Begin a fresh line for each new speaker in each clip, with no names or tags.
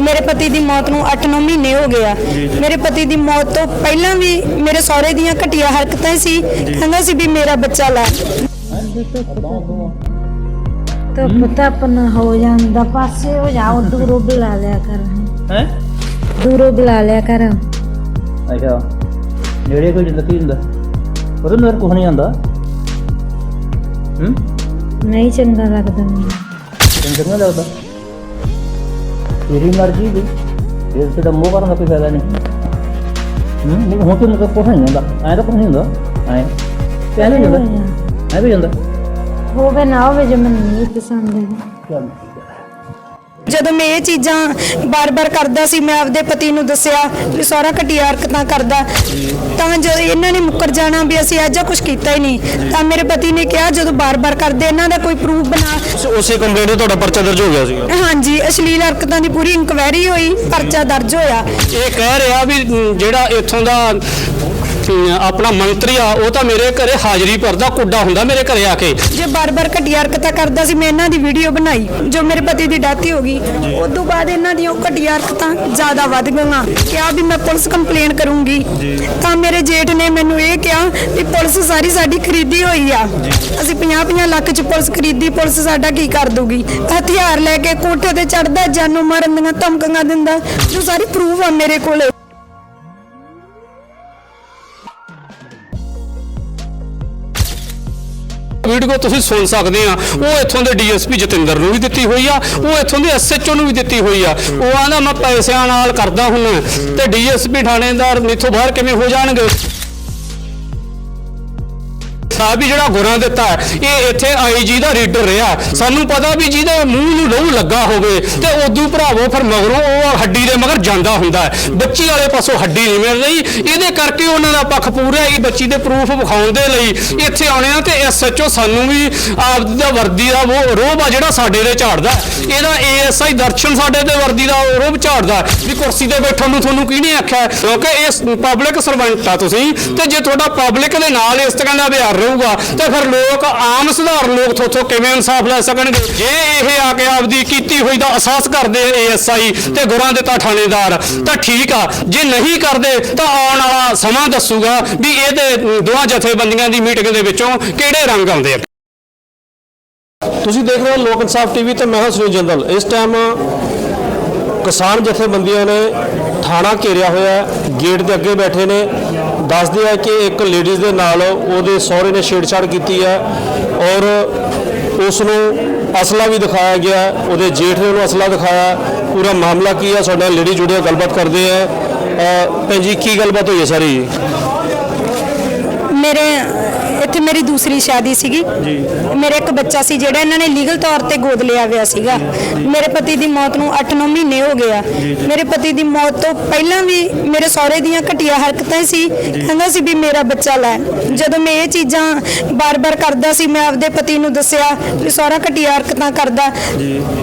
ਮੇਰੇ ਪਤੀ ਦੀ ਮੌਤ ਨੂੰ 8-9 ਮਹੀਨੇ ਹੋ ਗਏ ਆ। ਮੇਰੇ ਪਤੀ ਦੀ ਮੌਤ ਤੋਂ ਪਹਿਲਾਂ ਵੀ ਮੇਰੇ ਸਹੁਰੇ ਦੀਆਂ ਘਟੀਆ ਹਰਕਤਾਂ ਸੀ ਕਹਿੰਦਾ ਸੀ ਵੀ ਮੇਰਾ ਬੱਚਾ ਲੈ।
ਧੁੱਪ ਤਪਨ ਹੋ ਜਾਂਦਾ ਪਾਸੇ ਹੋ ਜਾ ਉਹ ਦੂਰੋਂ ਬੁਲਾ ਲਿਆ ਕਰ।
ਹੈ?
ਦੂਰੋਂ ਬੁਲਾ ਲਿਆ ਕਰ।
ਅੱਛਾ। ਨੇੜੇ ਕੋਈ ਜਿੰਦਾ ਕੀ ਹੁੰਦਾ? ਉਹਦੇ ਨਾਲ ਕੁਝ ਨਹੀਂ ਆਉਂਦਾ ਹੂੰ?
ਨਹੀਂ ਚੰਗਾ ਲੱਗਦਾ ਮੈਨੂੰ।
ਤੈਨੂੰ ਚੰਗਾ ਲੱਗਦਾ? ਤੇਰੀ ਮਰਜ਼ੀ ਵੀ। ਇਹ ਤੇ ਮੋਹ ਕਰਨ ਦਾ ਕੋਈ ਫਾਇਦਾ ਨਹੀਂ। ਹੂੰ ਨਹੀਂ ਹੁਣ ਤੈਨੂੰ ਤਾਂ ਕੁਝ ਨਹੀਂ ਹੁੰਦਾ। ਐਂ ਤਾਂ ਕੁਝ ਨਹੀਂ ਹੁੰਦਾ। ਐਂ। ਕਿਆ ਨਹੀਂ ਹੁੰਦਾ। ਐਂ ਵੀ ਜਾਂਦਾ
ਹੋਵੇ ਨਾ ਹੋਵੇ ਜੇ ਮੈਨੂੰ ਨਹੀਂ ਪਸੰਦ ਹੈ
ਚੱਲ।
ਜਦੋਂ ਮੈਂ ਇਹ ਚੀਜ਼ਾਂ ਬਾਰ-ਬਾਰ ਕਰਦਾ ਸੀ ਮੈਂ ਆਪਦੇ ਪਤੀ ਨੂੰ ਦੱਸਿਆ ਵੀ ਸਹੁਰਾ ਘਟੀਆ ਹਰਕਤਾਂ ਕਰਦਾ। ਤਾਂ ਜਦੋਂ ਇਹਨਾਂ ਨੇ ਮੁੱਕਰ ਜਾਣਾ ਵੀ ਅਸੀਂ ਅੱਜ ਕੁਝ ਕੀਤਾ ਹੀ ਨਹੀਂ। ਤਾਂ ਮੇਰੇ ਪਤੀ ਨੇ ਕਿਹਾ ਜਦੋਂ ਬਾਰ-ਬਾਰ ਕਰਦੇ ਇਹਨਾਂ ਦਾ ਕੋਈ ਪ੍ਰੂਫ ਬਣਾ
ਉਸ- ਕੰਪਲੇਂਟ ਤੇ ਤੁਹਾਡਾ ਪਰਚਾ ਦਰਜ ਹੋ ਗਿਆ ਸੀਗਾ?
ਹਾਂਜੀ ਅਸ਼ਲੀਲ ਹਰਕਤਾਂ ਦੀ ਪੂਰੀ ਇਨਕੁਆਇਰੀ ਹੋਈ ਪਰਚਾ ਦਰਜ ਹੋਇਆ।
ਇਹ ਕਹਿ ਰਿਹਾ ਵੀ ਜਿਹੜਾ ਇੱਥੋਂ ਦਾ ਆਪਣਾ ਮੰਤਰੀ ਆ ਉਹ ਤਾਂ ਮੇਰੇ ਘਰੇ ਹਾਜ਼ਰੀ ਭਰਦਾ ਕੁੱਡਾ ਹੁੰਦਾ ਮੇਰੇ ਘਰੇ ਆ ਕੇ।
ਜੇ ਬਾਰ-ਬਾਰ ਘਟੀਆ ਹਰਕਤਾਂ ਕਰਦਾ ਸੀ ਮੈਂ ਇਹਨਾਂ ਦੀ ਵੀਡੀਓ ਬਣਾਈ ਜੋ ਮੇਰੇ ਪਤੀ ਦੀ ਡੈਥ ਹੋ ਗਈ। ਉਸ ਤੋਂ ਬਾਅਦ ਇਹਨਾਂ ਦੀਆਂ ਉਹ ਘਟੀਆ ਹਰਕਤਾਂ ਜ਼ਿਆਦਾ ਵੱਧ ਗਈਆਂ। ਕਿਹਾ ਵੀ ਮੈਂ ਪੁਲਿਸ ਕੰਪਲੇਨ ਕਰੂੰਗੀ। ਤਾਂ ਮੇਰੇ ਜੇਠ ਨੇ ਮੈਨੂੰ ਇਹ ਕਿਹਾ ਵੀ ਪੁਲਿਸ ਸਾਰੀ ਸਾਡੀ ਖਰੀਦੀ ਹੋਈ ਆ। ਅਸੀਂ 50-50 ਲੱਖ ਚ ਪੁਲਿਸ ਖਰੀਦੀ ਪੁਲਿਸ ਸਾਡਾ ਕੀ ਕਰ ਦੂਗੀ ਹਥਿਆਰ ਲੈ ਕੇ ਕੋਠੇ ਤੇ ਚੜਦਾ ਜਾਨੋਂ ਮਾਰਨ ਦੀਆਂ ਧਮਕੀਆਂ ਦਿੰਦਾ ਜੋ ਸਾਰੀ ਪ੍ਰੂਫ ਆ ਮੇਰੇ ਕੋਲ।
ਵੀਡੀਓ ਤੁਸੀਂ ਸੁਣ ਸਕਦੇ ਆ। ਉਹ ਇੱਥੋਂ ਦੇ ਡੀਐਸਪੀ ਜਤਿੰਦਰ ਨੂੰ ਵੀ ਦਿੱਤੀ ਹੋਈ ਆ, ਉਹ ਇੱਥੋਂ ਦੇ ਐਸਐਚਓ ਨੂੰ ਵੀ ਦਿੱਤੀ ਹੋਈ ਆ। ਉਹ ਆਂਦਾ ਮੈਂ ਪੈਸਿਆਂ ਨਾਲ ਕਰਦਾ ਹੁਣ ਤੇ ਡੀਐਸਪੀ ਥਾਣੇਦਾਰ ਮੇਥੋਂ ਬਾਹਰ ਕਿਵੇਂ ਹੋ ਜਾਣਗੇ? ਸਾਹਿਬ ਵੀ ਜਿਹੜਾ ਗੁਰਾਂ ਦਿੱਤਾ ਹੈ, ਇਹ ਇੱਥੇ ਆਈਜੀ ਦਾ ਰੀਡਰ ਰਿਹਾ ਸਾਨੂੰ ਪਤਾ ਵੀ ਜਿਹਦੇ ਮੂੰਹ ਨੂੰ ਲਹੂ ਲੱਗਾ ਹੋਵੇ ਤੇ ਉਦੋਂ ਭਰਾਵੋ ਫਿਰ ਮਗਰੋਂ ਉਹ ਹੱਡੀ ਦੇ ਮਗਰ ਜਾਂਦਾ ਹੁੰਦਾ ਹੈ। ਬੱਚੀ ਵਾਲੇ ਪਾਸੋਂ ਹੱਡੀ ਨਹੀਂ ਮਿਲ ਰਹੀ। ਇਹਦੇ ਕਰਕੇ ਉਹਨਾਂ ਦਾ ਪੱਖ ਪੂਰਾ ਹੈ। ਬੱਚੀ ਦੇ ਪ੍ਰੂਫ ਵਿਖਾਉਣ ਦੇ ਲਈ ਇੱਥੇ ਆਉਣੇ ਆ ਤੇ ਐਸਐਚਓ ਸਾਨੂੰ ਵੀ ਆਪ ਦਾ ਵਰਦੀ ਦਾ ਉਹ ਰੋਬ ਆ ਜਿਹੜਾ ਸਾਡੇ ਦੇ ਝਾੜਦਾ ਹੈ। ਇਹਦਾ ਏਐਸਆਈ ਦਰਸ਼ਨ ਸਾਡੇ ਤੇ ਵਰਦੀ ਦਾ ਰੋਬ ਝਾੜਦਾ ਵੀ ਕੁਰਸੀ ਤੇ ਬੈਠਣ ਨੂੰ ਤੁਹਾਨੂੰ ਕੀ ਨਹੀਂ ਆਖਿਆ ਕਿਉਂਕਿ ਇਹ ਪਬਲਿਕ ਸਰਵੈਂਟ ਆ ਤੁਸੀਂ। ਤੇ ਜੇ ਤੁਹਾਡਾ ਪਬਲਿਕ ਦੇ ਨਾਲ ਇਸ ਤਰ੍ਹਾਂ ਦਾ ਵਿਹਾਰ ਰਹੂਗਾ ਤੇ ਫਿਰ ਲੋਕ, ਆਮ ਸਧਾਰਨ ਲੋਕ ਥੋਥੋਂ ਕਿਵੇਂ ਇਨਸਾਫ ਲੈ ਸਕਣਗੇ? ਜੇ ਇਹ ਆ ਕੇ ਆਪਦੀ ਕੀਤੀ ਹੋਈ ਦਾ ਅਹਿਸਾਸ ਕਰਦੇ ਏਐਸਆਈ ਤੇ ਗੁਰਾਂ ਦੇ ਤਾਂ ਥਾਣੇਦਾਰ, ਤਾਂ ਠੀਕ ਆ। ਜੇ ਨਹੀਂ ਕਰਦੇ, ਤਾਂ ਆਉਣ ਵਾਲਾ ਸਮਾਂ ਦੱਸੂਗਾ ਵੀ ਇਹਦੇ ਦੋਹਾਂ ਜਥੇਬੰਦੀਆਂ ਦੀ ਮੀਟਿੰਗ ਦੇ ਵਿੱਚੋਂ ਕਿਹੜੇ ਰੰਗ ਆਉਂਦੇ ਆ।
ਤੁਸੀਂ ਦੇਖ ਰਹੇ ਹੋ ਲੋਕ ਇਨਸਾਫ ਟੀਵੀ ਤੇ ਮੈਂ ਹਾਂ ਸੁਨੀਲ ਜੰਦਲ। ਇਸ ਟਾਈਮ ਕਿਸਾਨ ਜਥੇਬੰਦੀਆਂ ਨੇ ਥਾਣਾ ਘੇਰਿਆ ਹੋਇਆ ਗੇਟ ਦੇ ਅੱਗੇ ਬੈਠੇ ਨੇ। ਦੱਸਦੇ ਆ ਕਿ ਇੱਕ ਲੇਡੀਜ਼ ਦੇ ਨਾਲ ਉਹਦੇ ਸਹੁਰੇ ਨੇ ਛੇੜਛਾੜ ਕੀਤੀ ਹੈ ਔਰ ਉਸ ਨੂੰ ਅਸਲਾ ਵੀ ਦਿਖਾਇਆ ਗਿਆ, ਉਹਦੇ ਜੇਠ ਨੇ ਉਹਨੂੰ ਅਸਲਾ ਦਿਖਾਇਆ, ਪੂਰਾ ਮਾਮਲਾ ਕੀ ਹੈ ਸਾਡੇ ਨਾਲ ਲੇਡੀ ਜੁੜਿਆ ਗੱਲਬਾਤ ਕਰਦੇ ਆ। ਭੈਣ ਜੀ, ਕੀ ਗੱਲਬਾਤ ਹੋਈ ਹੈ ਸਾਰੀ? ਜੀ
ਮੇਰੇ ਇੱਥੇ ਮੇਰੀ ਦੂਸਰੀ ਸ਼ਾਦੀ ਸੀਗੀ। ਮੇਰੇ ਇੱਕ ਬੱਚਾ ਸੀ ਜਿਹੜਾ ਇਹਨਾਂ ਨੇ ਲੀਗਲ ਤੌਰ ਤੇ ਗੋਦ ਲਿਆ ਹੋਇਆ ਸੀਗਾ। ਮੇਰੇ ਪਤੀ ਦੀ ਮੌਤ ਨੂੰ 8-9 ਮਹੀਨੇ ਹੋ ਗਏ ਆ। ਮੇਰੇ ਪਤੀ ਦੀ ਮੌਤ ਤੋਂ ਪਹਿਲਾਂ ਵੀ ਮੇਰੇ ਸਹੁਰੇ ਦੀਆਂ ਘਟੀਆ ਹਰਕਤਾਂ ਸੀ। ਕਹਿੰਦਾ ਸੀ ਵੀ ਮੇਰਾ ਬੱਚਾ ਲੈ। ਜਦੋਂ ਮੈਂ ਇਹ ਚੀਜ਼ਾਂ ਬਾਰ-ਬਾਰ ਕਰਦਾ ਸੀ ਮੈਂ ਆਪਦੇ ਪਤੀ ਨੂੰ ਦੱਸਿਆ ਵੀ ਸਹੁਰਾ ਘਟੀਆ ਹਰਕਤਾਂ ਕਰਦਾ।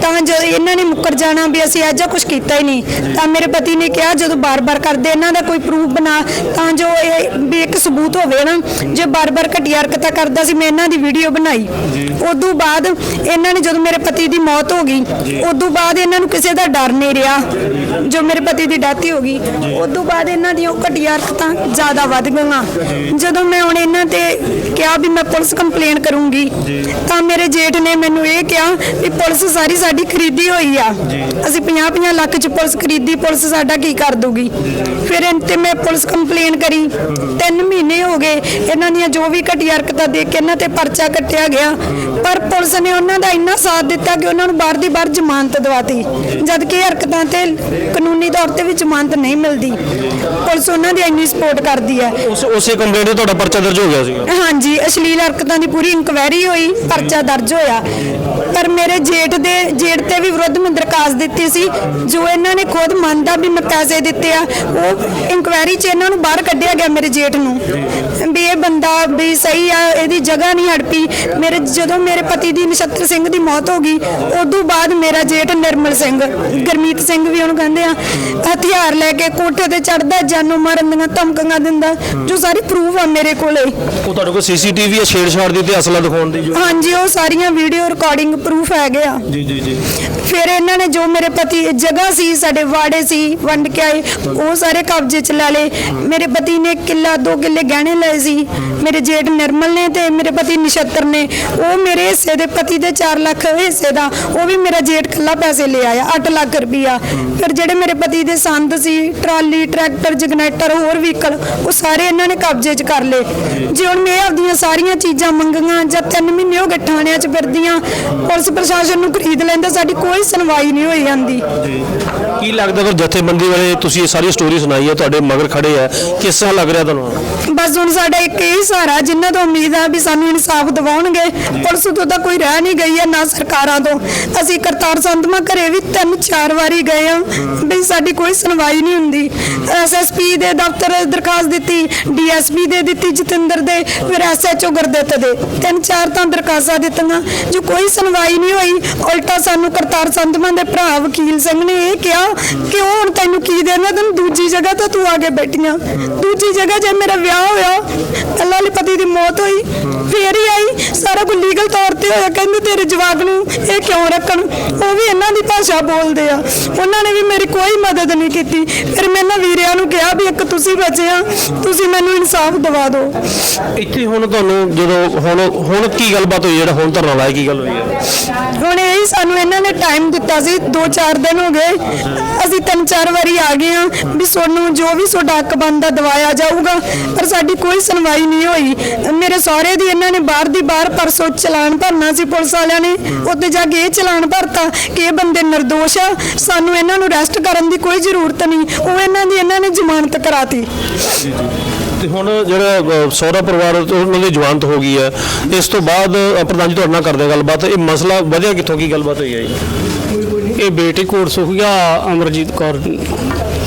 ਤਾਂ ਜਦੋਂ ਇਹਨਾਂ ਨੇ ਮੁੱਕਰ ਜਾਣਾ ਵੀ ਅਸੀਂ ਅੱਜ ਕੁਝ ਕੀਤਾ ਹੀ ਨਹੀਂ। ਤਾਂ ਮੇਰੇ ਪਤੀ ਨੇ ਕਿਹਾ ਜਦੋਂ ਬਾਰ-ਬਾਰ ਕਰਦੇ ਇਹਨਾਂ ਦਾ ਕੋਈ ਪ੍ਰੂਫ ਬਣਾ ਤਾਂ ਜੋ ਇਹ ਵੀ ਇੱਕ ਸਬੂਤ ਹੋਵੇ ਨਾ ਜੇ ਬਾਰ-ਬਾਰ ਘਟੀਆ ਹਰਕਤਾਂ ਕਰਦਾ ਸੀ ਮੈਂ ਇਹਨਾਂ ਦੀ ਵੀਡੀਓ ਬਣਾਈ। ਉਦੋਂ ਬਾਅਦ ਇਹਨਾਂ ਨੇ ਜਦੋਂ ਮੇਰੇ ਪਤੀ ਦੀ ਮੌਤ ਹੋ ਗਈ ਉਦੋਂ ਬਾਅਦ ਇਹਨਾਂ ਨੂੰ ਕਿਸੇ ਦਾ ਡਰ ਨਹੀਂ ਰਿਹਾ। ਜੋ ਮੇਰੇ ਪਤੀ ਦੀ ਡੈਥ ਹੋ ਗਈ ਉਦੋਂ ਬਾਅਦ ਇਹਨਾਂ ਦੀਆਂ ਉਹ ਘਟੀਆ ਹਰਕਤਾਂ ਜ਼ਿਆਦਾ ਵੱਧ ਗਈਆਂ। ਜਦੋਂ ਮੈਂ ਹੁਣ ਇਹਨਾਂ ਤੇ ਕਿਹਾ ਵੀ ਮੈਂ ਪੁਲਿਸ ਕੰਪਲੇਨ ਕਰੂੰਗੀ ਤਾਂ ਮੇਰੇ ਜੇਠ ਨੇ ਮੈਨੂੰ ਇਹ ਕਿਹਾ ਵੀ ਪੁਲਿਸ ਸਾਰੀ ਸਾਡੀ ਖਰੀਦੀ ਹੋਈ ਆ। ਅਸੀਂ 50-50 ਲੱਖ ਚ ਪੁਲਿਸ ਖਰੀਦੀ ਪੁਲਿਸ ਸਾਡਾ ਕੀ ਕਰ ਦੂਗੀ ਫਿਰ ਇਹਨਾਂ ਤੇ ਮੈਂ ਪੁਲਿਸ ਕੰਪਲੇਨ ਕਰੀ। ਤਿੰਨ ਮਹੀਨੇ ਹੋ ਗਏ ਇਹਨਾਂ ਦੀਆਂ ਜੋ ਵੀ ਘਟੀਆ ਹਰਕਤਾਂ ਦੇਖ ਕੇ ਇਹਨਾਂ ਤੇ ਪਰਚਾ ਕੱਟਿਆ ਗਿਆ। ਪਰ ਪੁਲਿਸ ਨੇ ਉਹਨਾਂ ਦਾ ਇੰਨਾ ਸਾਥ ਦਿੱਤਾ ਕਿ ਉਹਨਾਂ ਨੂੰ ਬਾਹਰ ਦੀ ਬਾਹਰ ਜ਼ਮਾਨਤ ਦਵਾਤੀ। ਜਦ ਕਿ ਹਰਕਤਾਂ ਤੇ ਕਾਨੂੰਨੀ ਤੌਰ ਤੇ ਵੀ ਜ਼ਮਾਨਤ ਨਹੀਂ ਮਿਲਦੀ। ਪੁਲਿਸ ਉਹਨਾਂ ਦੀ ਇੰਨੀ ਸਪੋਰਟ ਕਰਦੀ ਹੈ।
ਉਸ ਉਸੇ ਕੰਪਲੇਂਟ ਤੇ ਤੁਹਾਡਾ ਪਰਚਾ ਦਰਜ ਹੋ ਗਿਆ ਸੀਗਾ?
ਹਾਂਜੀ ਅਸ਼ਲੀਲ ਹਰਕਤਾਂ ਦੀ ਪੂਰੀ ਇਨਕੁਆਇਰੀ ਹੋਈ ਪਰਚਾ ਦਰਜ ਹੋਇਆ। ਪਰ ਮੇਰੇ ਜੇਠ ਦੇ ਜੇਠ ਤੇ ਵੀ ਵਿਰੁੱਧ ਮੈਂ ਦਰਖਾਸਤ ਦਿੱਤੀ ਸੀ। ਜੋ ਇਹਨਾਂ ਨੇ ਖੁਦ ਮੰਨਦਾ ਵੀ ਮੈਂ ਪੈਸੇ ਦਿੱਤੇ ਆ ਉਹ ਇਨਕੁਆਇਰੀ 'ਚ ਇਹਨਾਂ ਨੂੰ ਬਾਹਰ ਕੱਢਿਆ ਗਿਆ ਮੇਰੇ ਜੇਠ ਨੂੰ। ਵੀ ਇਹ ਬੰਦਾ ਵੀ ਸਹੀ ਆ ਇਹਦੀ ਜਗ੍ਹਾ ਨਹੀਂ ਹੜਪੀ। ਮੇਰੇ ਜਦੋਂ ਮੇਰੇ ਪਤੀ ਦੀ ਨਛੱਤਰ ਸਿੰਘ ਦੀ ਮੌਤ ਹੋ ਗਈ। ਉਦੋਂ ਬਾਅਦ ਮੇਰਾ ਜੇਠ ਨਿਰਮਲ ਸਿੰਘ ਗਰਮੀਤ ਸਿੰਘ ਵੀ ਉਹਨੂੰ ਕਹਿੰਦੇ ਆ ਹਥਿਆਰ ਲੈ ਕੇ ਕੋਠੇ ਤੇ ਚੜਦਾ ਜਾਨੋਂ ਮਾਰਨ ਦੀਆਂ ਧਮਕੀਆਂ ਦਿੰਦਾ ਜੋ ਸਾਰੀ ਪ੍ਰੂਫ ਆ ਮੇਰੇ ਕੋਲੇ।
ਉਹ ਤੁਹਾਡੇ ਕੋਲ ਸੀਸੀਟੀਵੀ ਹੈ ਛੇੜਛਾੜ ਦੀ ਤੇ ਅਸਲਾ ਦਿਖਾਉਣ ਦੀ ਜੋ
ਹਾਂਜੀ ਉਹ ਸਾਰੀਆਂ ਵੀਡੀਓ ਰਿਕਾਰਡਿੰਗ ਪ੍ਰੂਫ ਹੈਗੇ ਆ।
ਜੀ ਜੀ ਜੀ।
ਫਿਰ ਇਹਨਾਂ ਨੇ ਜੋ ਮੇਰੇ ਪਤੀ ਜਗ੍ਹਾ ਸੀ ਸਾਡੇ ਵਾੜੇ ਸੀ ਵੰਡ ਕੇ ਆਏ ਉਹ ਸਾਰੇ ਕਬਜ਼ੇ ਚ ਲੈ ਲਏ। ਮੇਰੇ ਪਤੀ ਨੇ ਕਿੱਲਾ ਦੋ ਕਿੱਲੇ ਗਹਿਣੇ ਲਏ ਸੀ। ਮੇਰੇ ਜੇਠ ਨਿਰਮਲ ਨੇ ਤੇ ਮੇਰੇ ਪਤੀ ਨਛੱਤਰ ਨੇ। ਉਹ ਮੇਰੇ ਹਿੱਸੇ ਦੇ ਪਤੀ ਦੇ 4 ਲੱਖ ਹਿੱਸੇ ਦਾ ਉਹ ਵੀ ਮੇਰਾ ਜੇਠ ਕੱਲਾ ਪੈਸੇ ਲੈ ਆਇਆ 8 ਲੱਖ ਰੁਪਈਆ। ਫਿਰ ਜਿਹੜੇ ਮੇਰੇ ਪਤੀ ਦੇ ਸੰਦ ਸੀ ਟਰਾਲੀ ਟਰੈਕਟਰ ਜਗਨੇਟਰ ਹੋਰ ਵਹੀਕਲ ਉਹ ਸਾਰੇ ਇਹਨਾਂ ਨੇ ਕਬਜ਼ੇ 'ਚ ਕਰ ਲਏ। ਜੇ ਹੁਣ ਮੈਂ ਆਪਦੀਆਂ ਸਾਰੀਆਂ ਚੀਜ਼ਾਂ ਮੰਗੀਆਂ ਜਾਂ 3 ਮਹੀਨੇ ਹੋ ਗਏ ਥਾਣਿਆਂ 'ਚ ਫਿਰਦੀਆਂ ਪੁਲਿਸ ਪ੍ਰਸ਼ਾਸਨ ਨੂੰ ਖਰੀਦ ਲੈਂਦਾ ਸਾਡੀ ਕੋਈ ਸੁਣਵਾਈ ਨਹੀਂ ਹੋਈ ਜਾਂਦੀ।
ਕੀ ਲੱਗਦਾ ਫਿਰ ਜਥੇਬੰਦੀ ਵਾਲੇ ਤੁਸੀਂ ਇਹ ਸਾਰੀ ਸਟੋਰੀ ਸੁਣਾਈ ਹੈ ਤੁਹਾਡੇ ਮਗਰ ਖੜੇ ਆ ਕਿਸ ਤਰ੍ਹਾਂ ਲੱਗ ਰਿਹਾ ਤੁਹਾਨੂੰ?
ਬਸ ਹੁਣ ਸਾਡਾ ਇੱਕ ਹੀ ਸਹਾਰਾ ਜਿਨ੍ਹਾਂ ਤੋਂ ਉਮੀਦ ਆ ਵੀ ਸਾਨੂੰ ਇਨਸਾਫ ਦਿਵਾਉਣਗੇ ਪੁਲਿਸ ਤੋਂ ਤਾਂ ਕੋਈ ਰਹਿ ਨਹੀਂ ਗਈ ਹੈ ਨਾ ਸਰਕਾਰਾਂ ਤੋਂ। ਅਸੀਂ ਕਰਤਾਰ ਸੰਧਮਾ ਘਰੇ ਵੀ ਤਿੰਨ ਚਾਰ ਵਾਰੀ ਗਏ ਆ ਵੀ ਸਾਡੀ ਕੋਈ ਸੁਣਵਾਈ ਨਹੀਂ ਹੁੰਦੀ। ਐਸਐਸਪੀ ਦੇ ਦਫ਼ਤਰ ਦਰਖਾਸਤ ਦਿੱਤੀ ਡੀਐਸਪੀ ਦੇ ਦਿੱਤੀ, ਜਤਿੰਦਰ ਦੇ, ਫਿਰ ਐਸਐਚਓ ਗੁਰਦਿੱਤ ਦੇ। ਤਿੰਨ ਚਾਰ ਤਾਂ ਦਰਖਾਸਤਾਂ ਦਿੱਤੀਆਂ। ਜੋ ਕੋਈ ਸੁਣਵਾਈ ਨਹੀਂ ਹੋਈ, ਉਲਟਾ ਸਾਨੂੰ ਕਰਤਾਰ ਸੰਤਮਾ ਦੇ ਭਰਾ ਵਕੀਲ ਸਿੰਘ ਨੇ ਇਹ ਕਿਹਾ ਕਿ ਉਹ ਹੁਣ ਤੈਨੂੰ ਕੀ ਦੇਣਾ? ਤੈਨੂੰ ਦੂਜੀ ਜਗ੍ਹਾ ਤੇ ਤੂੰ ਆ ਕੇ ਬੈਠੀਆਂ। ਦੂਜੀ ਜਗ੍ਹਾ ਜੇ ਮੇਰਾ ਵਿਆਹ ਹੋਇਆ ਪਹਿਲਾਂ ਵਾਲੇ ਪਤੀ ਦੀ ਮੌਤ ਹੋਈ, ਫੇਰ ਹੀ ਆਈ। ਸਾਰਾ ਕੁਝ ਲੀਗਲ ਤੌਰ ਤੇ ਹੋਇਆ ਕਹਿੰਦੇ ਤੇਰੇ ਜਵਾਕ ਨੂੰ ਇਹ ਕਿਉਂ ਰੱਖਣ? ਉਹ ਵੀ ਇਹਨਾਂ ਦੀ ਭਾਸ਼ਾ ਬੋਲਦੇ ਆ। ਉਹਨਾਂ ਨੇ ਵੀ ਮੇਰੀ ਕੋਈ ਮਦਦ ਨਹੀਂ ਕੀਤੀ। ਫਿਰ ਮੈਂ ਇਹਨਾਂ ਵੀਰਿਆਂ ਨੂੰ ਕਿਹਾ ਵੀ ਇੱਕ ਤੁਸੀਂ ਬਚੇ ਆ ਤੁਸੀਂ ਮੈਨੂੰ ਇਨਸਾਫ ਦਿਵਾ ਦਿਓ।
ਇੱਥੇ ਹੁਣ ਤੁਹਾਨੂੰ ਜਦੋਂ ਹੁਣ ਹੁਣ ਕੀ ਗੱਲਬਾਤ ਹੋਈ ਜਿਹੜਾ ਹੁਣ ਧਰਨਾ ਲਾਇਆ ਕੀ ਗੱਲ ਹੋਈ ਹੈ?
ਹੁਣ ਇਹ ਸਾਨੂੰ ਇਹਨਾਂ ਨੇ ਟਾਈਮ ਦਿੱਤਾ ਸੀ 2-4 ਦਿਨ ਹੋ ਗਏ। ਅਸੀਂ ਤਿੰਨ ਚਾਰ ਵਾਰੀ ਆ ਗਏ ਆ ਵੀ ਤੁਹਾਨੂੰ ਜੋ ਵੀ ਤੁਹਾਡਾ ਹੱਕ ਬਣਦਾ ਦਵਾਇਆ ਜਾਊਗਾ। ਪਰ ਸਾਡੀ ਕੋਈ ਸੁਣਵਾਈ ਨਹੀਂ ਹੋਈ। ਮੇਰੇ ਸਹੁਰੇ ਦੀ ਇਹਨਾਂ ਨੇ ਬਾਹਰ ਦੀ ਬਾਹਰ ਪਰਸੋਂ ਚਲਾਨ ਭਰਨਾ ਸੀ ਪੁਲਿਸ ਵਾਲਿਆਂ ਨੇ। ਉੱਤੇ ਜਾ ਕੇ ਇਹ ਚਲਾਨ ਭਰਤਾ ਕਿ ਇਹ ਬੰਦੇ ਨਿਰਦੋਸ਼ ਆ। ਸਾਨੂੰ ਇਹਨਾਂ ਨੂੰ ਅਰੈਸਟ ਕਰਨ ਦੀ ਕੋਈ ਜ਼ਰੂਰਤ ਨਹੀਂ। ਉਹ ਇਹਨਾਂ ਦੀ ਇਹਨਾਂ ਨੇ ਜ਼ਮਾਨਤ ਕਰਾਤੀ।
ਤੇ ਹੁਣ ਜਿਹੜਾ ਸਹੁਰਾ ਪਰਿਵਾਰ ਉਹਨਾਂ ਦੀ ਜਵਾਨਤ ਹੋ ਗਈ ਹੈ ਇਸ ਤੋਂ ਬਾਅਦ ਪ੍ਰਧਾਨ ਜੀ ਤੁਹਾਡੇ ਨਾਲ ਕਰਦੇ ਗੱਲਬਾਤ। ਇਹ ਮਸਲਾ ਵਧਿਆ ਕਿੱਥੋਂ? ਕੀ ਗੱਲਬਾਤ ਹੋਈ ਹੈ ਜੀ?
ਇਹ ਬੇਟੀ ਕੋਟ ਸੁਖੀਆ ਅਮਰਜੀਤ ਕੌਰ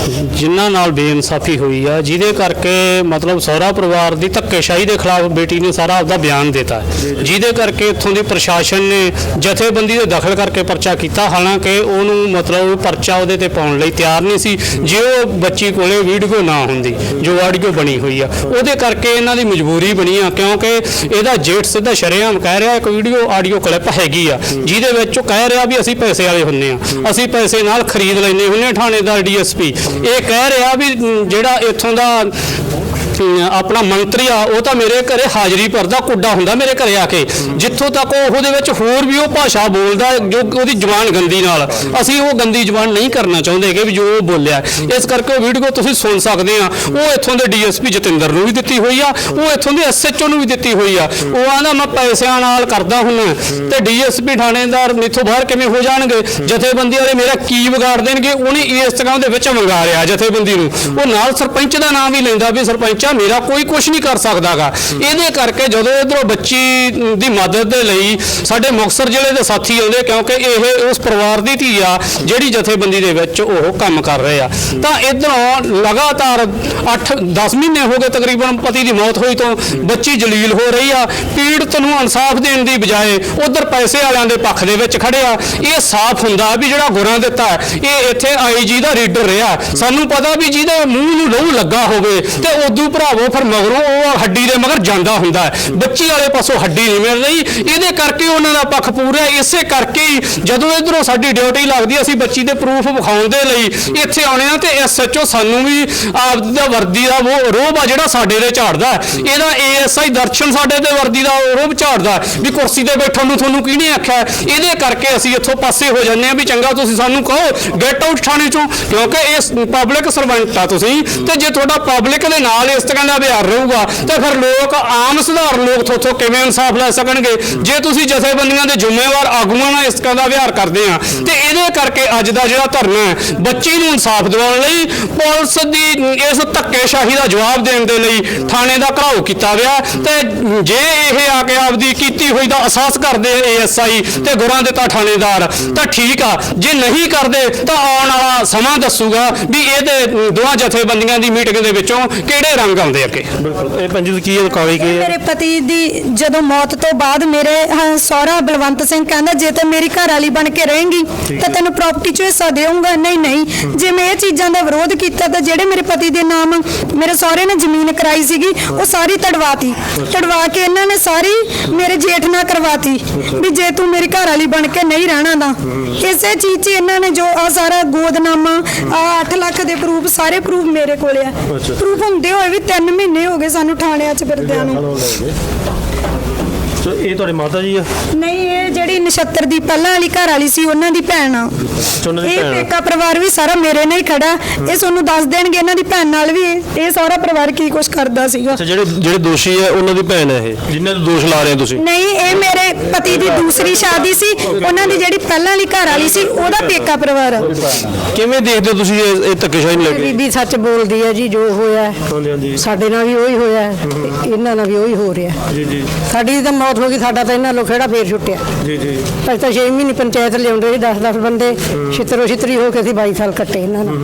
ਜਿਨ੍ਹਾਂ ਨਾਲ ਬੇਇਨਸਾਫੀ ਹੋਈ ਆ ਜਿਹਦੇ ਕਰਕੇ ਮਤਲਬ ਸਹੁਰਾ ਪਰਿਵਾਰ ਦੀ ਧੱਕੇਸ਼ਾਹੀ ਦੇ ਖਿਲਾਫ ਬੇਟੀ ਨੇ ਸਾਰਾ ਆਪਦਾ ਬਿਆਨ ਦਿੱਤਾ ਜਿਹਦੇ ਕਰਕੇ ਇੱਥੋਂ ਦੇ ਪ੍ਰਸ਼ਾਸਨ ਨੇ ਜਥੇਬੰਦੀ ਦੇ ਦਖਲ ਕਰਕੇ ਪਰਚਾ ਕੀਤਾ ਹਾਲਾਂਕਿ ਉਹਨੂੰ ਮਤਲਬ ਪਰਚਾ ਉਹਦੇ ਤੇ ਪਾਉਣ ਲਈ ਤਿਆਰ ਨਹੀਂ ਸੀ ਜੇ ਉਹ ਬੱਚੀ ਕੋਲੇ ਵੀਡੀਓ ਨਾ ਹੁੰਦੀ ਜੋ ਆਡੀਓ ਬਣੀ ਹੋਈ ਆ। ਉਹਦੇ ਕਰਕੇ ਇਹਨਾਂ ਦੀ ਮਜਬੂਰੀ ਬਣੀ ਆ ਕਿਉਂਕਿ ਇਹਦਾ ਜੇਠ ਸਿੱਧਾ ਸ਼ਰੇਆਮ ਕਹਿ ਰਿਹਾ ਇੱਕ ਵੀਡੀਓ ਆਡੀਓ ਕਲਿੱਪ ਹੈਗੀ ਆ ਜਿਹਦੇ ਵਿੱਚ ਉਹ ਕਹਿ ਰਿਹਾ ਵੀ ਅਸੀਂ ਪੈਸੇ ਵਾਲੇ ਹੁੰਨੇ ਆ। ਅਸੀਂ ਪੈਸੇ ਨਾਲ ਖਰੀਦ ਲੈਨੇ ਹੁੰਨੇ ਥਾਣੇਦਾਰ ਡੀਐਸਪੀ। ਇਹ ਕਹਿ ਰਿਹਾ ਵੀ ਜਿਹੜਾ ਇੱਥੋਂ ਦਾ ਆਪਣਾ ਮੰਤਰੀ ਆ, ਉਹ ਤਾਂ ਮੇਰੇ ਘਰੇ ਹਾਜ਼ਰੀ ਭਰਦਾ, ਕੁੱਡਾ ਹੁੰਦਾ ਮੇਰੇ ਘਰੇ ਆ ਕੇ। ਜਿੱਥੋਂ ਤੱਕ ਉਹ ਉਹਦੇ ਵਿੱਚ ਹੋਰ ਵੀ ਉਹ ਭਾਸ਼ਾ ਬੋਲਦਾ, ਜੋ ਉਹਦੀ ਜ਼ੁਬਾਨ ਗੰਦੀ ਨਾਲ। ਅਸੀਂ ਉਹ ਗੰਦੀ ਜ਼ੁਬਾਨ ਨਹੀਂ ਕਰਨਾ ਚਾਹੁੰਦੇ ਕਿ ਵੀ ਜੋ ਉਹ ਬੋਲਿਆ। ਇਸ ਕਰਕੇ ਉਹ ਵੀਡੀਓ ਤੁਸੀਂ ਸੁਣ ਸਕਦੇ ਆ। ਉਹ ਇੱਥੋਂ ਦੇ ਡੀਐਸਪੀ ਜਤਿੰਦਰ ਨੂੰ ਵੀ ਦਿੱਤੀ ਹੋਈ ਆ, ਉਹ ਇੱਥੋਂ ਦੇ ਐਸਐਚਓ ਨੂੰ ਵੀ ਦਿੱਤੀ ਹੋਈ ਆ। ਉਹ ਆਂਦਾ ਮੈਂ ਪੈਸਿਆਂ ਨਾਲ ਕਰਦਾ ਹੁੰਨਾ ਤੇ ਡੀਐਸਪੀ ਥਾਣੇਦਾਰ ਮੇਥੋਂ ਬਾਹਰ ਕਿਵੇਂ ਹੋ ਜਾਣਗੇ? ਜਥੇਬੰਦੀ ਵਾਲੇ ਮੇਰਾ ਕੀ ਵਿਗਾੜ ਦੇਣਗੇ? ਉਹਨੇ ਇਸ ਤਰ੍ਹਾਂ ਦੇ ਵਿੱਚ ਮੰਗਾ ਰਿਹਾ ਜਥੇਬੰਦੀ ਨੂੰ। ਉਹ ਨਾਲ ਸਰਪੰਚ ਦਾ ਨਾਮ ਵੀ ਲੈਂਦਾ ਵੀ ਸਰਪੰਚ ਮੇਰਾ ਕੋਈ ਕੁਝ ਨਹੀਂ ਕਰ ਸਕਦਾਗਾ। ਇਹਦੇ ਕਰਕੇ ਜਦੋਂ ਇਧਰੋਂ ਬੱਚੀ ਦੀ ਮਦਦ ਦੇ ਲਈ ਸਾਡੇ ਮੁਕਤਸਰ ਜ਼ਿਲ੍ਹੇ ਦੇ ਸਾਥੀ ਆਉਂਦੇ ਕਿਉਂਕਿ ਇਹ ਉਸ ਪਰਿਵਾਰ ਦੀ ਧੀ ਆ, ਜਿਹੜੀ ਜਥੇਬੰਦੀ ਦੇ ਵਿੱਚ ਉਹ ਕੰਮ ਕਰ ਰਹੇ ਆ। ਤਾਂ ਇਧਰੋਂ ਲਗਾਤਾਰ 8-10 ਮਹੀਨੇ ਹੋ ਗਏ ਤਕਰੀਬਨ ਪਤੀ ਦੀ ਮੌਤ ਹੋਈ ਤੋਂ ਬੱਚੀ ਜਲੀਲ ਹੋ ਰਹੀ ਆ। ਪੀੜਤ ਨੂੰ ਇਨਸਾਫ ਦੇਣ ਦੀ ਬਜਾਏ ਉਧਰ ਪੈਸੇ ਵਾਲਿਆਂ ਦੇ ਪੱਖ ਦੇ ਵਿੱਚ ਖੜੇ ਆ। ਇਹ ਸਾਫ਼ ਹੁੰਦਾ ਵੀ ਜਿਹੜਾ ਗੁਰਾਂ ਦਿੱਤਾ ਇਹ ਇੱਥੇ ਆਈਜੀ ਦਾ ਰੀਡਰ ਰਿਹਾ। ਸਾਨੂੰ ਪਤਾ ਵੀ ਜਿਹਦੇ ਮੂੰਹ ਨੂੰ ਲਹੂ ਲੱਗਾ ਹੋਵੇ ਤੇ ਉਦੋਂ ਭਰਾਵੋ, ਫਿਰ ਮਗਰੋਂ ਉਹ ਹੱਡੀ ਦੇ ਮਗਰ ਜਾਂਦਾ ਹੁੰਦਾ ਹੈ। ਬੱਚੀ ਵਾਲੇ ਪਾਸੋਂ ਹੱਡੀ ਨਹੀਂ ਮਿਲ ਰਹੀ ਇਹਦੇ ਕਰਕੇ ਉਹਨਾਂ ਦਾ ਪੱਖ ਪੂਰਾ ਇਸੇ ਕਰਕੇ ਹੀ ਜਦੋਂ ਇਧਰੋਂ ਸਾਡੀ ਡਿਊਟੀ ਲੱਗਦੀ ਅਸੀਂ ਬੱਚੀ ਦੇ ਪ੍ਰੂਫ ਵਿਖਾਉਣ ਦੇ ਲਈ ਇੱਥੇ ਆਉਣੇ ਆ ਤੇ ਐਸਐਚਓ ਸਾਨੂੰ ਵੀ ਆਪ ਦਾ ਵਰਦੀ ਦਾ ਉਹ ਰੋਬ ਆ ਜਿਹੜਾ ਸਾਡੇ ਦੇ ਝਾੜਦਾ ਹੈ। ਇਹਦਾ ਏਐਸਆਈ ਦਰਸ਼ਨ ਸਾਡੇ ਤੇ ਵਰਦੀ ਦਾ ਉਹ ਰੋਬ ਝਾੜਦਾ ਵੀ ਕੁਰਸੀ ਤੇ ਬੈਠਣ ਨੂੰ ਤੁਹਾਨੂੰ ਕਿਹਨੇ ਆਖਿਆ ਇਹਦੇ ਕਰਕੇ ਅਸੀਂ ਇੱਥੋਂ ਪਾਸੇ ਹੋ ਜਾਂਦੇ ਆ ਵੀ ਚੰਗਾ ਤੁਸੀਂ ਸਾਨੂੰ ਕਹੋ ਗੈਟ ਆਊਟ ਥਾਣੇ ਚੋਂ, ਕਿਉਂਕਿ ਇਹ ਪਬਲਿਕ ਸਰਵੈਂਟ ਆ ਤੁਸੀਂ ਤੇ ਜੇ ਤੁਹਾਡਾ ਪਬਲਿਕ ਦੇ ਨਾਲ ਇਸ ਤਰ੍ਹਾਂ ਦਾ ਵਿਹਾਰ ਰਹੂਗਾ, ਤਾਂ ਫਿਰ ਲੋਕ ਆਮ ਸੁਧਾਰਨ ਲੋਕ ਥੋਥੋਂ ਕਿਵੇਂ ਇਨਸਾਫ ਲੈ ਸਕਣਗੇ? ਜੇ ਤੁਸੀਂ ਜਥੇਬੰਦੀਆਂ ਦੇ ਜ਼ਿੰਮੇਵਾਰ ਆਗੂਆਂ ਨਾਲ ਇਸ ਤਰ੍ਹਾਂ ਦਾ ਵਿਹਾਰ ਕਰਦੇ ਆ, ਤੇ ਇਹਦੇ ਕਰਕੇ ਅੱਜ ਦਾ ਜਿਹੜਾ ਧਰਨਾ ਹੈ, ਬੱਚੀ ਨੂੰ ਇਨਸਾਫ ਦਿਵਾਉਣ ਲਈ ਪੁਲਿਸ ਦੀ ਇਸ ਧੱਕੇਸ਼ਾਹੀ ਦਾ ਜਵਾਬ ਦੇਣ ਦੇ ਲਈ ਥਾਣੇ ਦਾ ਘਰਾਓ ਕੀਤਾ ਗਿਆ ਤੇ ਜੇ ਇਹ ਆ ਕੇ ਆਪਦੀ ਕੀਤੀ ਹੋਈ ਦਾ ਅਹਿਸਾਸ ਕਰਦੇ ਏਐਸਆਈ ਤੇ ਗੁਰਾਂ ਦਿੱਤਾ ਥਾਣੇਦਾਰ, ਤਾਂ ਠੀਕ ਆ। ਜੇ ਨਹੀਂ ਕਰਦੇ, ਤਾਂ ਆਉਣ ਵਾਲਾ ਸਮਾਂ ਦੱਸੂਗਾ ਵੀ ਇਹਦੇ ਦੋਹਾਂ ਜਥੇਬੰਦੀਆਂ ਦੀ ਮੀਟਿੰਗ ਦੇ ਵਿੱਚੋਂ ਕਿਹੜੇ ਰੰਗ ਮੰਗ ਆਉਂਦੇ ਅੱਗੇ।
ਬਿਲਕੁਲ। ਇਹ ਪੰਜੀ ਕੀ ਹੈ ਕਾਗਜ਼ ਕੀ ਹੈ?
ਮੇਰੇ ਪਤੀ ਦੀ ਜਦੋਂ ਮੌਤ ਤੋਂ ਬਾਅਦ ਮੇਰੇ ਹਾਂ, ਸਹੁਰਾ ਬਲਵੰਤ ਸਿੰਘ ਕਹਿੰਦਾ ਜੇ ਤੇ ਮੇਰੀ ਘਰ ਵਾਲੀ ਬਣ ਕੇ ਰਹੇਂਗੀ ਤਾਂ ਤੈਨੂੰ ਪ੍ਰਾਪਰਟੀ 'ਚ ਹਿੱਸਾ ਦੇਵਾਂਗਾ ਨਹੀਂ ਨਹੀਂ। ਜੇ ਮੈਂ ਇਹ ਚੀਜ਼ਾਂ ਦਾ ਵਿਰੋਧ ਕੀਤਾ ਤਾਂ ਜਿਹੜੇ ਮੇਰੇ ਪਤੀ ਦੇ ਨਾਮ ਮੇਰੇ ਸਹੁਰੇ ਨੇ ਜ਼ਮੀਨ ਕਰਾਈ ਸੀਗੀ ਉਹ ਸਾਰੀ ਤੜਵਾਤੀ। ਤੜਵਾ ਕੇ ਇਹਨਾਂ ਨੇ ਸਾਰੀ ਮੇਰੇ ਜੇਠ ਨਾਲ ਕਰਵਾਤੀ ਵੀ ਜੇ ਤੂੰ ਮੇਰੀ ਘਰ ਵਾਲੀ ਬਣ ਕੇ ਨਹੀਂ ਰਹਿਣਾ ਤਾਂ। ਇਸੇ ਚੀਜ਼ 'ਚ ਇਹਨਾਂ ਨੇ ਜੋ ਆ ਸਾਰਾ ਗੋਦਨਾਮਾ ਆ 8 ਲੱਖ ਦੇ ਪ੍ਰੂਫ ਸਾਰੇ ਪ੍ਰੂਫ ਮੇਰੇ ਕੋਲ ਆ। ਪ੍ਰੂਫ ਹੁੰਦੇ ਹੋਏ ਵੀ 3 ਮਹੀਨੇ ਹੋ ਗਏ ਸਾਨੂੰ ਥਾਣਿਆਂ 'ਚ ਫਿਰਦਿਆਂ ਨੂੰ।
ਸੋ ਇਹ ਤੁਹਾਡੇ ਮਾਤਾ ਜੀ ਆ?
ਨਹੀਂ ਇਹ ਜਿਹੜੀ ਨਛੱਤਰ ਦੀ ਪਹਿਲਾਂ ਵਾਲੀ ਘਰ ਵਾਲੀ ਸੀ ਉਹਨਾਂ ਦੀ ਭੈਣ ਆ।
ਦੀ
ਇਹ
ਭੈਣ ਆ।
ਪੇਕਾ ਪਰਿਵਾਰ ਵੀ ਸਾਰਾ ਮੇਰੇ ਨਾਲ ਹੀ ਖੜਾ। ਇਹ ਤੁਹਾਨੂੰ ਦੱਸ ਦੇਣਗੇ ਇਹਨਾਂ ਦੀ ਭੈਣ ਨਾਲ ਵੀ ਇਹ। ਇਹ ਸਾਰਾ ਪਰਿਵਾਰ ਕੀ ਕੁਝ ਕਰਦਾ ਸੀਗਾ।
ਅੱਛਾ ਜਿਹੜੇ ਜਿਹੜੇ ਦੋਸ਼ੀ ਹੈ ਉਹਨਾਂ ਦੀ ਭੈਣ ਹੈ ਇਹ? ਜਿਨ੍ਹਾਂ ਦੇ ਦੋਸ਼ ਲਾ ਰਹੇ ਹੋ ਤੁਸੀਂ?
ਨਹੀਂ ਇਹ ਮੇਰੇ ਪਤੀ ਦੀ ਦੂਸਰੀ ਸ਼ਾਦੀ ਸੀ। ਉਹਨਾਂ ਦੀ ਜਿਹੜੀ ਪਹਿਲਾਂ ਵਾਲੀ ਘਰ ਵਾਲੀ ਸੀ ਉਹਦਾ ਪੇਕਾ ਪਰਿਵਾਰ ਆ।
ਕਿਵੇਂ ਦੇਖਦੇ ਹੋ ਤੁਸੀਂ ਇਹ ਇਹ ਧੱਕੇਸ਼ਾਹੀ ਨੂੰ ਲੈ ਕੇ?
ਬੀਬੀ ਸੱਚ ਬੋਲਦੀ ਹੈ ਜੀ ਜੋ ਹੋਇਆ ਹੈ।
ਹਾਂਜੀ ਹਾਂਜੀ।
ਸਾਡੇ ਨਾਲ ਵੀ ਉਹੀ ਹੋਇਆ ਹੈ, ਤੇ ਇਹਨਾਂ ਨਾਲ ਵੀ ਉਹੀ ਹੋ ਰਿਹਾ
ਜੀ ਜੀ।
ਸਾਡੀ ਤਾਂ ਮੌਤ ਹੋ ਗਈ ਸਾਡਾ ਤਾਂ ਇਹਨਾਂ ਲੋ ਖੇੜਾ ਫੇਰ ਛੁੱਟਿਆ।
ਜੀ। ਜੀ
ਅਸੀਂ ਤਾਂ 6 ਮਹੀਨੇ ਪੰਚਾਇਤ ਲਿਆਉਂਦੇ ਸੀ 10-10 ਬੰਦੇ ਛਿੱਤਰੋ ਛਿੱਤਰੀ ਹੋ ਕੇ ਅਸੀਂ 22 ਸਾਲ ਕੱਟੇ ਇਹਨਾਂ ਨਾਲ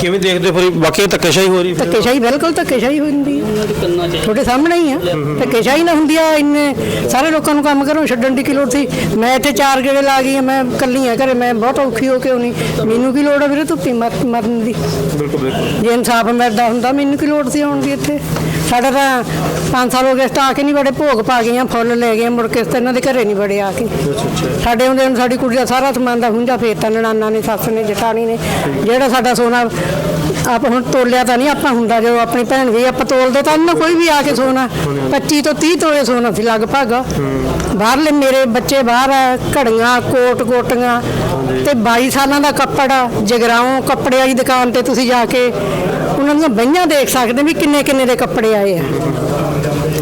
ਕਿਵੇਂ ਦੇਖਦੇ ਹੋ ਫਿਰ? ਵਾਕਈ ਧੱਕੇਸ਼ਾਹੀ ਹੋ ਰਹੀ ਫਿਰ?
ਧੱਕੇਸ਼ਾਹੀ ਬਿਲਕੁਲ ਧੱਕੇਸ਼ਾਹੀ ਹੁੰਦੀ ਹੈ। ਤੁਹਾਡੇ ਸਾਹਮਣੇ ਹੀ ਆ। ਧੱਕੇਸ਼ਾਹੀ ਨਾ ਹੁੰਦੀ ਆ ਇੰਨੇ ਸਾਰੇ ਲੋਕਾਂ ਨੂੰ ਕੰਮ ਕਰੋ ਛੱਡਣ ਦੀ ਕੀ ਲੋੜ ਸੀ? ਮੈਂ ਇੱਥੇ ਚਾਰ ਗੇੜੇ ਲਾ ਗਈ ਮੈਂ ਇਕੱਲੀ ਆ ਘਰੇ ਮੈਂ ਬਹੁਤ ਔਖੀ ਹੋ ਕੇ ਆਉਣੀ। ਮੈਨੂੰ ਕੀ ਲੋੜ ਆ ਵੀਰੇ ਧੁੱਪੀ ਮਰ- ਮਰਨ ਦੀ?
ਬਿਲਕੁਲ ਬਿਲਕੁਲ।
ਜੇ ਇਨਸਾਫ ਮਿਲਦਾ ਹੁੰਦਾ ਮੈਨੂੰ ਕੀ ਲੋੜ ਸੀ ਆਉਣ ਦੀ ਇੱਥੇ? ਸਾਡਾ ਤਾਂ 5 ਸਾਲ ਹੋ ਗਏ ਸਟਾ ਕੇ ਨਹੀਂ ਬੜੇ ਭੋਗ ਪਾ ਗਈਆਂ ਫੁੱਲ ਲੈ ਗਏ ਮੁੜ ਕੇ ਇਸ ਤੋਂ ਇਹਨਾਂ ਦੇ ਘਰੇ ਨਹੀਂ ਬੜੇ ਆ ਕੇ। ਸਾਡੇ ਹੁੰਦੇ ਹੁਣ ਸਾਡੀ ਕੁੜੀ ਦਾ ਸਾਰਾ ਸਮਾਨ ਦਾ ਹੁੰਜਾ ਫੇਰਤਾ ਨਣਾਨਾ ਨੇ ਸੱਸ ਨੇ ਜਠਾਣੀ ਨੇ। ਜਿਹੜਾ ਸਾਡਾ ਸੋਨਾ ਆਪ ਹੁਣ ਤੋਲਿਆ ਤਾਂ ਨਹੀਂ ਆਪਾਂ ਹੁੰਦਾ ਜਦੋਂ ਆਪਣੀ ਭੈਣ ਵੀ ਆਪਾਂ ਤੋਲਦੇ ਤਾਂ ਨਾ ਕੋਈ ਵੀ ਆ ਕੇ ਸੋਨਾ 25 ਤੋਂ 30 ਤੋਲੇ ਸੋਨਾ ਸੀ ਲਗਭਗ। ਬਾਹਰਲੇ ਮੇਰੇ ਬੱਚੇ ਬਾਹਰ ਆ ਘੜੀਆਂ ਕੋਟ ਕੋਟੀਆਂ ਤੇ 22 ਸਾਲਾਂ ਦਾ ਕੱਪੜਾ ਜਗਰਾਉਂ ਕੱਪੜੇ ਵਾਲੀ ਦੁਕਾਨ ਤੇ ਤੁਸੀਂ ਜਾ ਕੇ ਉਹਨਾਂ ਦੀਆਂ ਬਈਆਂ ਦੇਖ ਸਕਦੇ ਵੀ ਕਿੰਨੇ ਕਿੰਨੇ ਦੇ ਕੱਪੜੇ ਆਏ ਆ।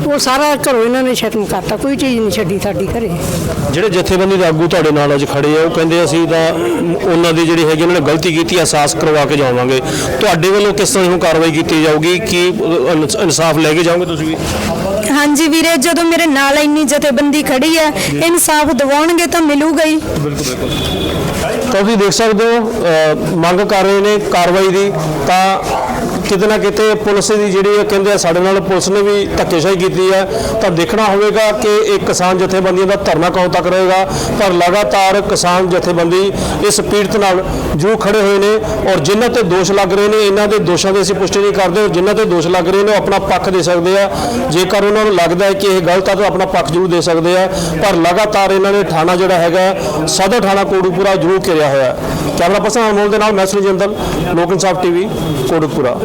ਉਹ ਸਾਰਾ ਘਰੋਂ ਇਹਨਾਂ ਨੇ ਖਤਮ ਕਰਤਾ ਕੋਈ ਚੀਜ਼ ਨਹੀਂ ਛੱਡੀ ਸਾਡੀ ਘਰੇ।
ਜਿਹੜੇ ਜਥੇਬੰਦੀ ਦੇ ਆਗੂ ਤੁਹਾਡੇ ਨਾਲ ਅੱਜ ਖੜੇ ਆ ਉਹ ਕਹਿੰਦੇ ਅਸੀਂ ਤਾਂ ਉਹਨਾਂ ਦੀ ਜਿਹੜੀ ਹੈਗੀ ਉਹਨਾਂ ਨੇ ਗਲਤੀ ਕੀਤੀ ਅਹਿਸਾਸ ਕਰਵਾ ਕੇ ਜਾਵਾਂਗੇ। ਤੁਹਾਡੇ ਵੱਲੋਂ ਕਿਸ ਤਰ੍ਹਾਂ ਹੁਣ ਕਾਰਵਾਈ ਕੀਤੀ ਜਾਊਗੀ? ਕੀ ਇਨਸ- ਇਨਸਾਫ ਲੈ ਕੇ ਜਾਓਗੇ ਤੁਸੀਂ ਵੀ?
ਹਾਂਜੀ ਵੀਰੇ ਜਦੋਂ ਮੇਰੇ ਨਾਲ ਇੰਨੀ ਜਥੇਬੰਦੀ ਖੜੀ ਹੈ ਇਨਸਾਫ ਦਿਵਾਉਣਗੇ ਤਾਂ ਮਿਲੂਗਾ ਹੀ।
ਤਾਂ ਤੁਸੀਂ ਦੇਖ ਸਕਦੇ ਹੋ ਮੰਗ ਕਰ ਰਹੇ ਨੇ ਕਾਰਵਾਈ ਦੀ ਤਾਂ ਕਿਤੇ ਨਾ ਕਿਤੇ ਪੁਲਿਸ ਦੀ ਜਿਹੜੀ ਇਹ ਕਹਿੰਦੇ ਆ, ਸਾਡੇ ਨਾਲ ਪੁਲਿਸ ਨੇ ਵੀ ਧੱਕੇਸ਼ਾਹੀ ਕੀਤੀ ਹੈ ਤਾਂ ਦੇਖਣਾ ਹੋਵੇਗਾ ਕਿ ਇਹ ਕਿਸਾਨ ਜਥੇਬੰਦੀਆਂ ਦਾ ਧਰਨਾ ਕਦੋਂ ਤੱਕ ਰਹੇਗਾ, ਪਰ ਲਗਾਤਾਰ ਕਿਸਾਨ ਜਥੇਬੰਦੀ ਇਸ ਪੀੜਤ ਨਾਲ ਜੂ ਖੜੇ ਹੋਏ ਨੇ ਔਰ ਜਿਨ੍ਹਾਂ ਤੇ ਦੋਸ਼ ਲੱਗ ਰਹੇ ਨੇ, ਇਹਨਾਂ ਦੇ ਦੋਸ਼ਾਂ ਦੀ ਅਸੀਂ ਪੁਸ਼ਟੀ ਨਹੀਂ ਕਰਦੇ ਜਿਨ੍ਹਾਂ ਤੇ ਦੋਸ਼ ਲੱਗ ਰਹੇ ਨੇ ਉਹ ਆਪਣਾ ਪੱਖ ਦੇ ਸਕਦੇ ਆ। ਜੇਕਰ ਉਹਨਾਂ ਨੂੰ ਲੱਗਦਾ ਹੈ ਕਿ ਇਹ ਗਲਤ ਆ, ਤਾਂ ਆਪਣਾ ਪੱਖ ਜ਼ਰੂਰ ਦੇ ਸਕਦੇ ਆ, ਪਰ ਲਗਾਤਾਰ ਇਹਨਾਂ ਨੇ ਥਾਣਾ ਜਿਹੜਾ ਹੈਗਾ, ਸਦਰ ਥਾਣਾ ਕੋੜੂਪੁਰਾ ਜ਼ਰੂਰ ਘਿਰਿਆ ਹੋਇਆ। ਹੈ ਕੈਮਰਾ ਪਰਸਨ ਅਨਮੋਲ ਦੇ ਨਾਲ, ਮੈਂ ਸੁਨੀਲ ਲੋਕ ਇਨਸਾਫ ਟੀਵੀ ਕੋੜੂਪੁਰਾ